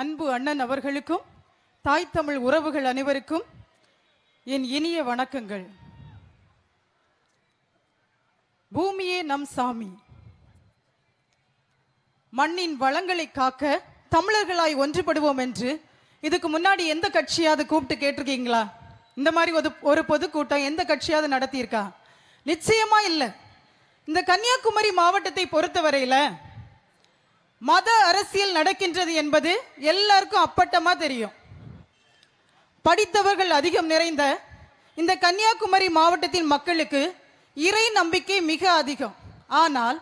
அன்பு அண்ணன் அவர்களுக்கும் தாய் தமிழ் உறவுகள் அனைவருக்கும் என் இனிய வணக்கங்கள். பூமியே நம் சாமி. மண்ணின் வளங்களை காக்க தமிழர்களாய் ஒன்றுபடுவோம் என்று இதுக்கு முன்னாடி எந்த கட்சியாவது கூப்பிட்டு கேட்டிருக்கீங்களா? இந்த மாதிரி ஒரு ஒரு பொதுக்கூட்டம் எந்த கட்சியாவது நடத்தியிருக்கா? நிச்சயமா இல்லை. இந்த கன்னியாகுமரி மாவட்டத்தை பொறுத்தவரையில் மத அரசியல் நடக்கின்றது என்பது எல்லாருக்கும் அப்பட்டமா தெரியும். படித்தவர்கள் அதிகம் நிறைந்த இந்த கன்னியாகுமரி மாவட்டத்தின் மக்களுக்கு இறை நம்பிக்கை மிக அதிகம். ஆனால்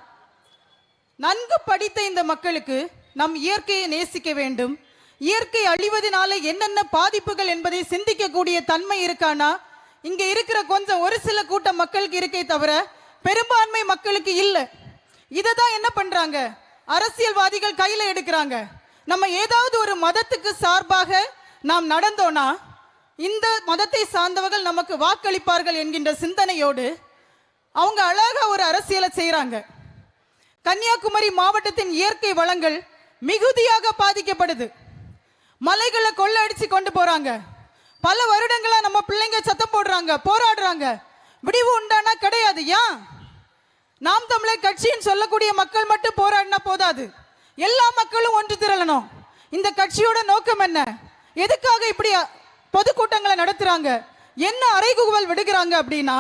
நன்கு படித்த இந்த மக்களுக்கு நம் இயற்கையை நேசிக்க வேண்டும். இயற்கை அழிவதனால என்னென்ன பாதிப்புகள் என்பதை சிந்திக்கக்கூடிய தன்மை இருக்கானா? இங்க இருக்கிற கொஞ்சம் ஒரு சில கூட்ட மக்களுக்கு இருக்கே தவிர பெரும்பான்மை மக்களுக்கு இல்லை. இதை தான் என்ன பண்றாங்க? அரசியல்வாதிகள் கையில எடுக்கிறாங்க. நம்ம ஏதாவது ஒரு மதத்துக்கு சார்பாக நாம் நடந்தோனா இந்த மதத்தை சார்ந்தவர்கள் நமக்கு வாக்களிப்பார்கள் என்கின்ற சிந்தனையோடு அவங்க அழகா ஒரு அரசியலை செய்கிறாங்க கன்னியாகுமரி மாவட்டத்தின் இயற்கை வளங்கள் மிகுதியாக பாதிக்கப்படுது. மலைகளை கொள்ளடிச்சு கொண்டு போறாங்க. பல வருடங்களா நம்ம பிள்ளைங்க சத்தம் போடுறாங்க போராடுறாங்க. விடிவு உண்டானா கிடையாது ஏன்? நாம் தமிழர் கட்சின்னு சொல்லக்கூடிய மக்கள் மட்டும் போராடினா போதாது. எல்லா மக்களும் ஒன்று திரளணும். இந்த கட்சியோட நோக்கம் என்ன? எதுக்காக இப்படி பொதுக்கூட்டங்களை நடத்துறாங்க? என்ன அறைகூவல் விடுகிறாங்க அப்படின்னா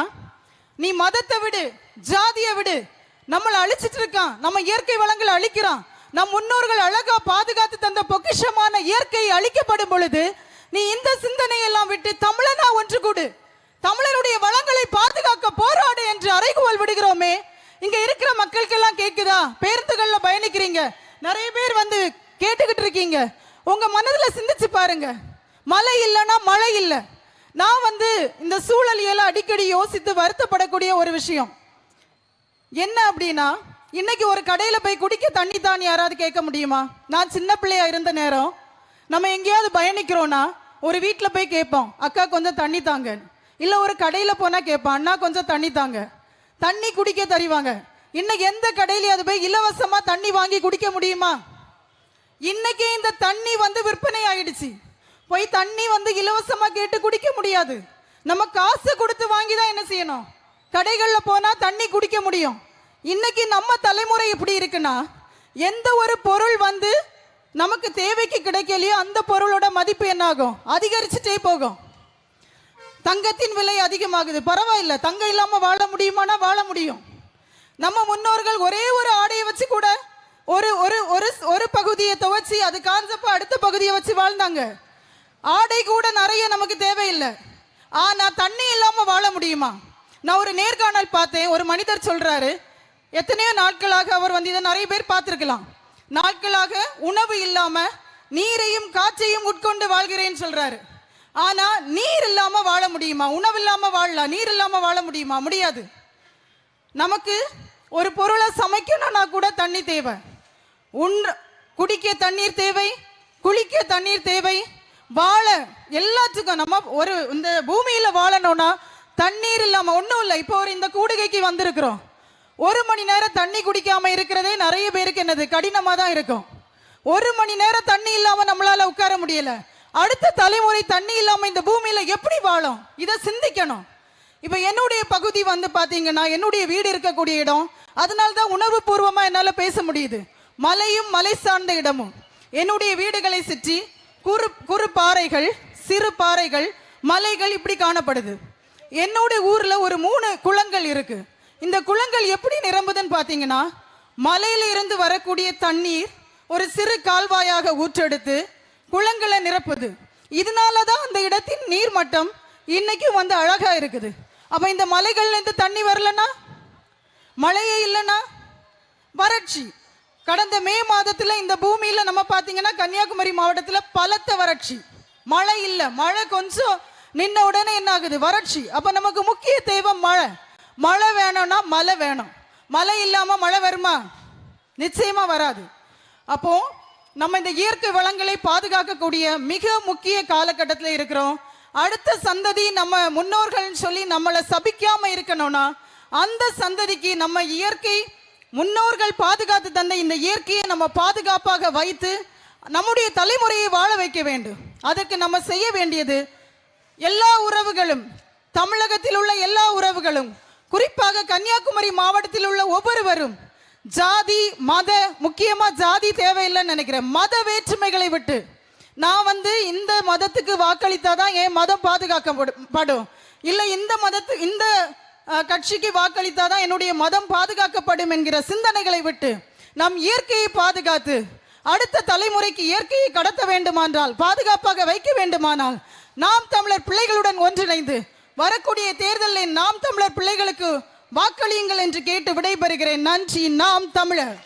நீ மதத்தை விடு ஜாதியை விடு. நம்மளை அழிச்சிட்டு இருக்கான். நம்ம இயற்கை வளங்களை அழிக்கிறான். நம் முன்னோர்கள் அழகா பாதுகாத்து தந்த பொக்கிஷமான இயற்கை அழிக்கப்படும் பொழுது நீ இந்த சிந்தனையில் விட்டு தமிழனா ஒன்று கூடு தமிழருடைய வளங்களை பாதுகாக்க போராடு என்று அறைகூவல் விடுகிறோமே இங்க இருக்கிற மக்களுக்கெல்லாம் கேக்குதா பேருந்துகள்ல பயணிக்கிறீங்க நிறைய பேர் வந்து கேட்டுக்கிட்டு இருக்கீங்க. உங்க மனதுல சிந்திச்சு பாருங்க. மழை இல்லைன்னா மழை இல்லை. நான் வந்து இந்த சூழலியெல்லாம் அடிக்கடி யோசித்து வருத்தப்படக்கூடிய ஒரு விஷயம். என்ன அப்படின்னா இன்னைக்கு ஒரு கடையில போய் குடிக்க தண்ணி தான் யாராவது கேட்க முடியுமா? நான் சின்ன பிள்ளையா இருந்த நேரம் நம்ம எங்கேயாவது பயணிக்கிறோம்னா ஒரு வீட்டில் போய் கேட்போம் அக்கா கொஞ்சம் தண்ணி தாங்க இல்லை ஒரு கடையில் போனால் கேட்போம் அண்ணா கொஞ்சம் தண்ணி தாங்க. தண்ணி குடிக்க தருவாங்க. இன்னைக்கு எந்த கடையிலயாவது போய் இலவசமாக தண்ணி வாங்கி குடிக்க முடியுமா? இன்னைக்கு இந்த தண்ணி வந்து விற்பனை ஆயிடுச்சு. போய் தண்ணி வந்து இலவசமா கேட்டு குடிக்க முடியாது. நம்ம காசு கொடுத்து வாங்கி தான் என்ன செய்யணும்? கடைகளில் போனா தண்ணி குடிக்க முடியும். இன்னைக்கு நம்ம தலைமுறை இப்படி இருக்குன்னா எந்த ஒரு பொருள் வந்து நமக்கு தேவைக்கு கிடைக்கலையோ அந்த பொருளோட மதிப்பு என்ன ஆகும்? அதிகரிச்சுட்டே போகும். தங்கத்தின் விலை அதிகமாகுது. பரவாயில்ல தங்கம் இல்லாமல் வாழ முடியுமானா வாழ முடியும். நம்ம முன்னோர்கள் ஒரே ஒரு ஆடையை வச்சு கூட ஒரு ஒரு ஒரு பகுதியை துவைச்சி அது காஞ்சப்ப அடுத்த பகுதியை வச்சு வாழ்ந்தாங்க. ஆடை கூட நிறைய நமக்கு தேவையில்லை. ஆனா தண்ணி இல்லாம வாழ முடியுமா? நான் ஒரு நேர்காணல் பார்த்தேன். ஒரு மனிதர் சொல்றாரு எத்தனையோ நாட்களாக அவர் வந்து இதை நிறைய பேர் பார்த்துருக்கலாம். நாட்களாக உணவு இல்லாம நீரையும் காற்றையும் உட்கொண்டு வாழ்கிறேன்னு சொல்றாரு. ஆனா நீர் இல்லாம வாழ முடியுமா? உணவு இல்லாம வாழலாம். நீர் இல்லாம வாழ முடியுமா? முடியாது. நமக்கு ஒரு பொருளை சமைக்கணும்னா கூட தண்ணி தேவை. குடிக்க தண்ணீர் தேவை குளிக்க தண்ணீர் தேவை. வாழ எல்லாத்துக்கும் நம்ம ஒரு இந்த பூமியில வாழணும்னா தண்ணீர் இல்லாம ஒண்ணும் இல்லை. இப்போ ஒரு இந்த கூடுகைக்கு வந்திருக்கிறோம். ஒரு மணி நேரம் தண்ணி குடிக்காம இருக்கிறதே நிறைய பேருக்கு என்னது? கடினமா தான் இருக்கும். ஒரு மணி நேரம் தண்ணி இல்லாம நம்மளால உட்கார முடியல. அடுத்த தலைமுறை தண்ணி இல்லாம இந்த பூமியில எப்படி வாழும்? இதை சிந்திக்கணும். இப்ப என்னுடைய பகுதி வந்து பாத்தீங்கன்னா என்னுடைய வீடு இருக்கக்கூடிய இடம். அதனால தான் உணர்வு பூர்வமா என்னால பேச முடியுது. மலையும் மலை சார்ந்த இடமும். என்னுடைய வீடுகளை சுற்றி குறு குறு பாறைகள் சிறு பாறைகள் மலைகள் இப்படி காணப்படுது. என்னோட ஊரில் ஒரு மூணு குளங்கள் இருக்கு. இந்த குளங்கள் எப்படி நிரம்புதுன்னு பார்த்தீங்கன்னா மலையில இருந்து வரக்கூடிய தண்ணீர் ஒரு சிறு கால்வாயாக ஊற்றெடுத்து குளங்களை நிரப்புது. இதனால தான் அந்த இடத்தின் நீர்மட்டம் இன்னைக்கும் வந்து அழகா இருக்குது. அப்ப இந்த மலைகள்ல இருந்து தண்ணி வரலன்னா? மழையே இல்லைன்னா? வறட்சி. கடந்த மே மாதத்துல இந்த பூமியில நம்ம பாத்தீங்கன்னா கன்னியாகுமரி மாவட்டத்துல பலத்த வறட்சி. மழை இல்ல. மழை கொஞ்சம் நின்ன உடனே என்ன ஆகுது? வறட்சி. அப்ப நமக்கு முக்கிய தேவை மழை. மழை வேணும்னா மழை வேணும். மழை இல்லாம மழை வருமா? நிச்சயமா வராது. அப்போ நம்ம இந்த இயற்கை வளங்களை பாதுகாக்கக்கூடிய மிக முக்கிய காலகட்டத்தில் இருக்கிறோம். அடுத்த சந்ததி நம்ம முன்னோர்கள்னு சொல்லி நம்மளை சபிக்காம இருக்கணும்னா அந்த சந்ததிக்கு நம்ம இயற்கை முன்னோர்கள் பாதுகாத்து தந்த இந்த இயற்கையை நம்ம பாதுகாப்பாக வைத்து நம்முடைய தலைமுறையை வாழ வைக்க வேண்டும். அதற்கு நம்ம செய்ய வேண்டியது எல்லா உறவுகளும் தமிழகத்தில் உள்ள எல்லா உறவுகளும் குறிப்பாக கன்னியாகுமரி மாவட்டத்தில் உள்ள ஒவ்வொருவரும் ஜாதி மத முக்கியமா ஜாதி தேவையில்லைன்னு நினைக்கிறேன். மத வேற்றுமைகளை விட்டு நான் வந்து இந்த மதத்துக்கு வாக்களித்தாதான் என் மதம் பாதுகாக்கப்படும் படும். இல்லை இந்த மதத்து இந்த கட்சிக்கு வாக்களித்தாதான் என்னுடைய மதம் பாதுகாக்கப்படும் என்கிற சிந்தனைகளை விட்டு நம் இயற்கையை பாதுகாத்து அடுத்த தலைமுறைக்கு இயற்கையை கடத்த வேண்டுமானால் பாதுகாப்பாக வைக்க வேண்டுமானால் நாம் தமிழர் பிள்ளைகளுடன் ஒன்றிணைந்து வரக்கூடிய தேர்தலில் நாம் தமிழர் பிள்ளைகளுக்கு வாக்களியுங்கள் என்று கேட்டு விடைபெறுகிறேன். நன்றி. நாம் தமிழர்.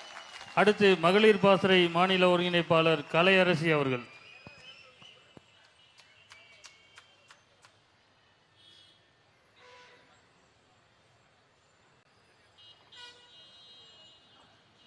அடுத்து மகளிர் பாசறை மாநில ஒருங்கிணைப்பாளர் கலையரசி அவர்கள்.